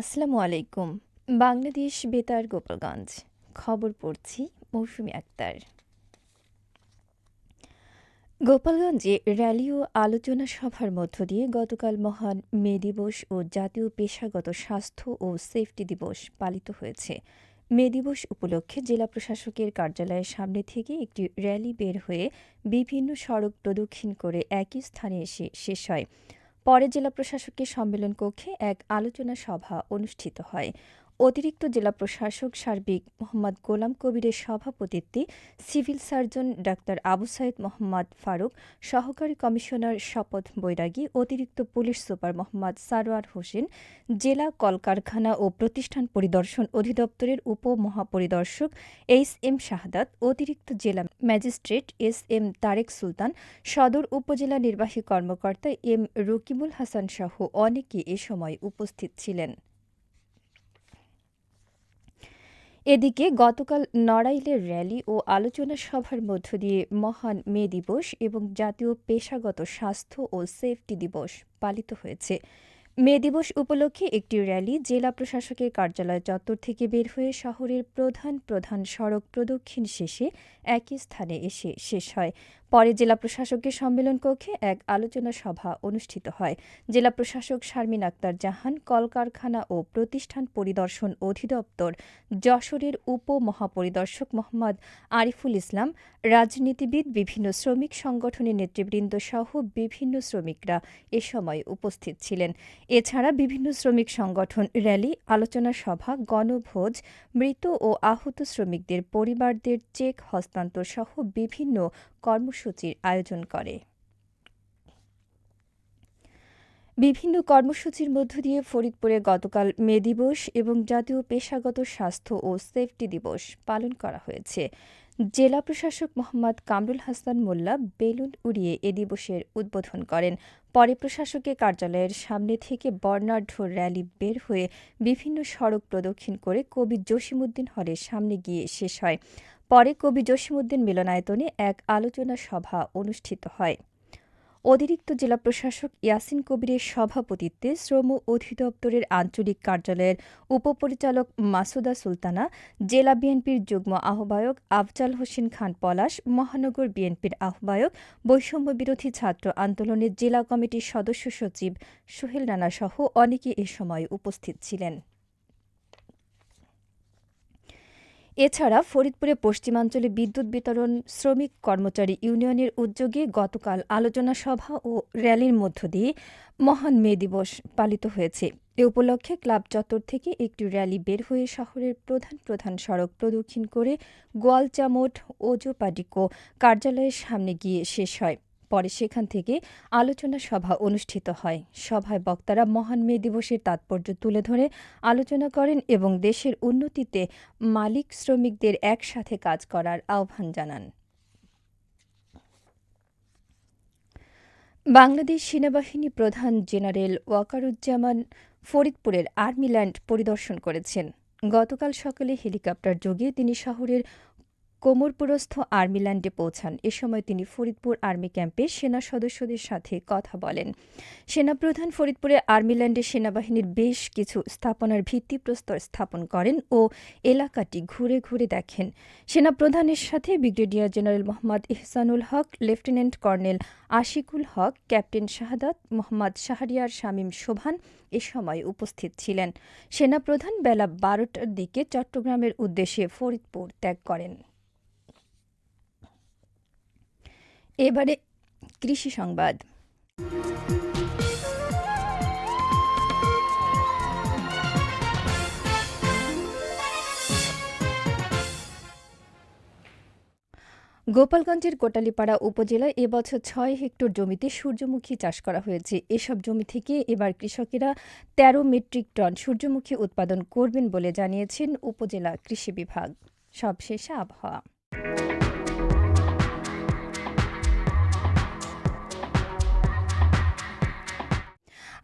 আসসালামু আলাইকুম। বাংলাদেশ বেতার গোপালগঞ্জ। খবর পড়ছি মৌসুমী আক্তার। গোপালগঞ্জে র্যালি ও আলোচনা সভার মধ্য দিয়ে গতকাল মহান মে দিবস ও জাতীয় পেশাগত স্বাস্থ্য ও সেফটি দিবস পালিত হয়েছে। মে দিবস উপলক্ষে জেলা প্রশাসকের কার্যালয়ের সামনে থেকে একটি র্যালি বের হয়ে বিভিন্ন সড়ক প্রদক্ষিণ করে একই স্থানে এসে শেষ হয়। পরে জেলা প্রশাসকের সম্মেলন কক্ষে এক আলোচনা সভা অনুষ্ঠিত হয়। অতিরিক্ত জেলা প্রশাসক সার্বিক মোহাম্মদ গোলাম কবিরের সভাপতিত্বে civil surgeon doctor Abu Sayeed Mohammad Faruk, সহকারী কমিশনার শপথ বৈরাগী, অতিরিক্ত পুলিশ সুপার মোহাম্মদ সারোয়ার হোসেন, জেলা কলকারখানা ও প্রতিষ্ঠান পরিদর্শন অধিদপ্তরের উপমহাপরিদর্শক এইচ এম শাহাদাত, অতিরিক্ত জেলা magistrate S M Tarek Sultan, সদর উপজেলা নির্বাহী কর্মকর্তা এম রকিবুল হাসান সহ অনেকে এ সময় উপস্থিত ছিলেন। এদিকে গতকাল নড়াইলের র্যালি ও আলোচনা সভার মধ্য দিয়ে মহান মে দিবস এবং জাতীয় পেশাগত স্বাস্থ্য ও সেফটি দিবস পালিত হয়েছে। মে দিবস উপলক্ষে একটি র্যালি জেলা প্রশাসকের কার্যালয় চত্বর থেকে বের হয়ে শহরের প্রধান প্রধান সড়ক প্রদক্ষিণ শেষে একই স্থানে এসে শেষ হয়। পরে জেলা প্রশাসকের সম্মেলন কক্ষে এক আলোচনা সভা অনুষ্ঠিত হয়। জেলা প্রশাসক শারমিন আক্তার জাহান, কলকারখানা ও প্রতিষ্ঠান পরিদর্শন অধিদপ্তর যশোরের উপ মহাপরিদর্শক মোহাম্মদ আরিফুল ইসলাম, রাজনীতিবিদ বিভিন্ন শ্রমিক সংগঠনের নেতৃবৃন্দ সহ বিভিন্ন শ্রমিকরা এ সময় উপস্থিত ছিলেন। এছাড়া বিভিন্ন শ্রমিক সংগঠন, র্যালি, আলোচনা সভা, গণভোজ, মৃত ও আহত শ্রমিকদের পরিবারদের চেক হস্তান্তর সহ বিভিন্ন কর্মসূচির আয়োজন করে। বিভিন্ন কর্মসূচির মধ্য দিয়ে ফরিদপুরে গতকাল মে দিবস এবং জাতীয় পেশাগত স্বাস্থ্য ও সেফটি দিবস পালন করা হয়েছে। জেলা প্রশাসক মোহাম্মদ কামরুল হাসান মোল্লা বেলুন উড়িয়ে এ দিবসের উদ্বোধন করেন। পরে প্রশাসকের কার্যালয়ের সামনে থেকে বর্ণাঢ্য র্যালি বের হয়ে বিভিন্ন সড়ক প্রদক্ষিণ করে কবি জসিমুদ্দিন হলের সামনে গিয়ে শেষ হয়। পরে কবি জসিমুদ্দিন মিলনায়তনে এক আলোচনা সভা অনুষ্ঠিত হয়। অতিরিক্ত জেলা প্রশাসক ইয়াসিন কবিরের সভাপতিত্বে শ্রম অধিদপ্তরের আঞ্চলিক কার্যালয়ের উপপরিচালক মাসুদা সুলতানা, জেলা বিএনপির যুগ্ম আহ্বায়ক আফজাল হোসেন খান পলাশ, মহানগর বিএনপির আহ্বায়ক বৈষম্য বিরোধী ছাত্র আন্দোলনের জেলা কমিটির সদস্য সচিব সোহেল রানা সহ অনেকে এ সময় উপস্থিত ছিলেন। এছাড়া ফরিদপুরে পশ্চিমাঞ্চলে বিদ্যুৎ বিতরণ, শ্রমিক কর্মচারী ইউনিয়নের উদ্যোগে গতকাল আলোচনা সভা ও র্যালির মধ্য দিয়ে মহান মে দিবস পালিত হয়েছে। এ উপলক্ষে ক্লাব চত্বর থেকে একটি র্যালি বের হয়ে শহরের প্রধান প্রধান সড়ক প্রদক্ষিণ করে গোয়ালচামোট ওজোপাডিকো কার্যালয়ের সামনে গিয়ে শেষ হয়। পরে সেখান থেকে আলোচনা সভা অনুষ্ঠিত হয়। সভায় বক্তারা মহান মে দিবসের তাৎপর্য তুলে ধরে, আলোচনা করেন এবং দেশের উন্নতিতে মালিক শ্রমিকদের একসাথে কাজ করার আহ্বান জানান। বাংলাদেশ সেনাবাহিনী প্রধান জেনারেল ওয়াকারুজ্জামান ফরিদপুরের আর্মি ল্যান্ড পরিদর্শন করেছেন। গতকাল সকালে হেলিকপ্টার যোগে তিনি শহরের কোমরপুরস্থ আর্মি ল্যান্ডে পৌঁছান। এ সময় তিনি ফরিদপুর আর্মি ক্যাম্পে সেনা সদস্যদের সাথে কথা বলেন। সেনাপ্রধান ফরিদপুরে আর্মি ল্যান্ডে সেনাবাহিনীর বেশ কিছু স্থাপনার ভিত্তিপ্রস্তর স্থাপন করেন ও এলাকাটি ঘুরে ঘুরে দেখেন। সেনাপ্রধানের সাথে brigadier general Mohammad Ihsanul Haque, lieutenant colonel Ashikul Haque, captain Shahadat Mohammad Shahriar Shamim Shovan এ সময় উপস্থিত ছিলেন। সেনাপ্রধান বেলা বারোটার দিকে চট্টগ্রামের উদ্দেশ্যে ফরিদপুর ত্যাগ করেন। এবারে কৃষি সংবাদ। গোপালগঞ্জের কোটালীপাড়া উপজেলায় এবছর ছয় হেক্টর জমিতে সূর্যমুখী চাষ করা হয়েছে। এসব জমি থেকে এবার কৃষকেরা তেরো মেট্রিক টন সূর্যমুখী উৎপাদন করবেন বলে জানিয়েছেন উপজেলা কৃষি বিভাগ। সবশেষে আবহাওয়া।